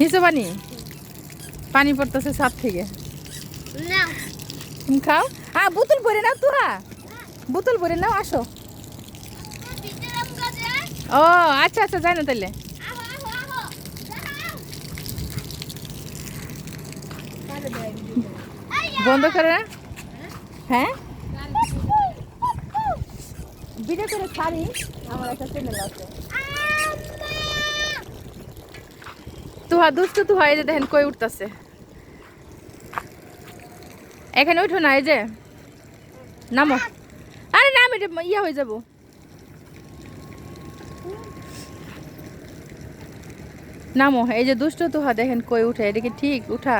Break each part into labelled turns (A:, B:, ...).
A: নিচে পানি? পানি পড়তেছে ছাদ থেকে। খাও। হ্যাঁ বোতল ভরে নাও তুহা বোতল ভরে নাও আসো। ও আচ্ছা আচ্ছা যাই না তাহলে বন্ধ করে না? হ্যাঁ? ভিডিও করে ছাড়ি। আমার একটা চ্যানেল আছে। তুহা তুহা এই যে দেখেন কই উঠতেছে। এখানে উঠো না, এই যে। আরে নাম, এটা ইয়া হয়ে যাব। নামো, এই যে দুষ্ট তুহা দেখেন কই উঠে, এটা কি ঠিক? উঠা।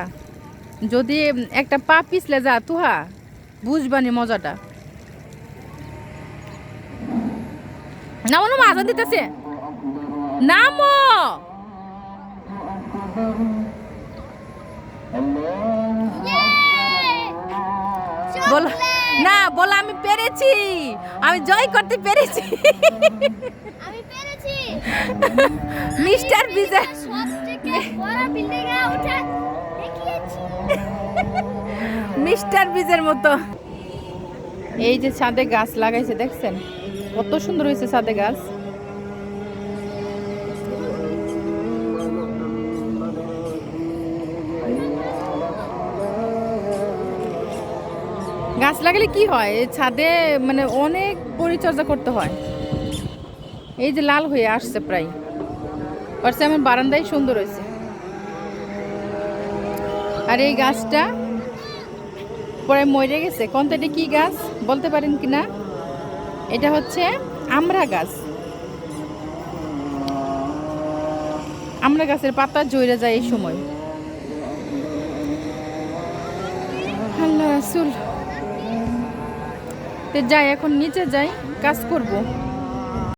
A: যদি একটা পা পিছলে যা, তুহা বুঝবানি মজাটা। নামো নামো, আজান দিতেছে। নামো! বলো না বলো আমি পেরেছি। আমি জয় করতে পেরেছি।
B: আমি পেরেছি।
A: মিস্টার বিজয়।
B: সবথেকে বড় বিল্ডিং এ উঠে দেখিয়েছি।
A: মিস্টার বিজের মতো। এই যে ছাদে গাছ লাগাইছে দেখছেন? কত সুন্দর হয়েছে ছাদে গাছ। গাছ লাগালে কি হয়? ছাদে মানে অনেক পরিচর্যা করতে হয়। এই যে লাল হয়ে আসছে প্রায়। পারছে আমার বারান্দায় সুন্দর হয়েছে। আর এই গাছটা পরে মরে গেছে। কোনটা এটা কি গাছ? বলতে পারেন কি না? এটা হচ্ছে আমরা গাছ। আমড়া গাছের পাতা জইরে যায় এই সময়। আল্লাহ রাসুল। তে যাই এখন নিচে যাই কাজ করব।